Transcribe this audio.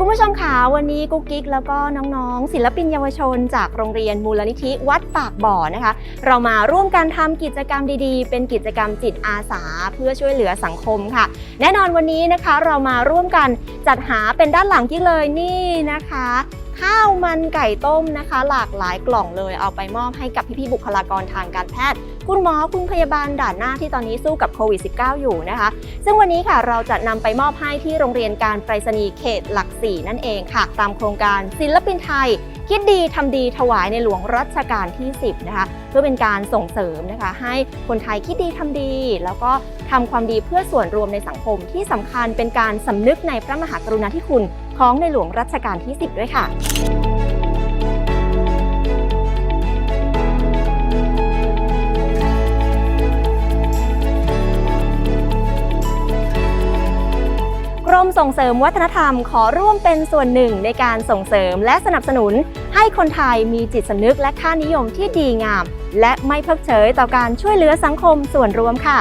คุณผู้ชมคะวันนี้กุ๊กกิ๊กแล้วก็น้องๆ ศิลปินเยาวชน จากโรงเรียนมูลนิธิวัดปากบ่อนะคะ เรามาร่วมกันทำกิจกรรมดีๆ เป็นกิจกรรมจิตอาสาเพื่อช่วยเหลือสังคมค่ะ แน่นอนวันนี้นะคะเรามาร่วมกันจัดหาเป็นด้านหลังที่เลยนี่นะคะ ข้าวมันไก่ต้มนะคะ หลากหลายกล่องเลยเอาไปมอบให้กับพี่ๆบุคลากรทางการแพทย์ คุณหมอคุณพยาบาลด่านหน้าที่ตอนนี้สู้กับโควิด -19 อยู่นะคะ ซึ่งวันนี้ค่ะเราจะนำไปมอบให้ที่โรงเรียนการไปรษณีย์เขตหลักสี่นั่นเองค่ะ ตามโครงการศิลปินไทย คิดดีทำดีถวายในหลวงรัชกาลที่ 10 นะคะ เพื่อเป็นการส่งเสริมนะคะ ให้คนไทยคิดดีทำดี แล้วก็ทำความดีเพื่อส่วนรวมในสังคมที่สำคัญเป็นการสำนึกในพระมหากรุณาธิคุณของในหลวงรัชกาลที่ 10 ด้วยค่ะ มส่งเสริมวัฒนธรรมขอร่วมเป็นส่วนหนึ่งในการส่งเสริมและสนับสนุน ให้คนไทยมีจิตสำนึกและค่านิยมที่ดีงาม และไม่เพิกเฉยต่อการช่วยเหลือสังคมส่วนรวมค่ะ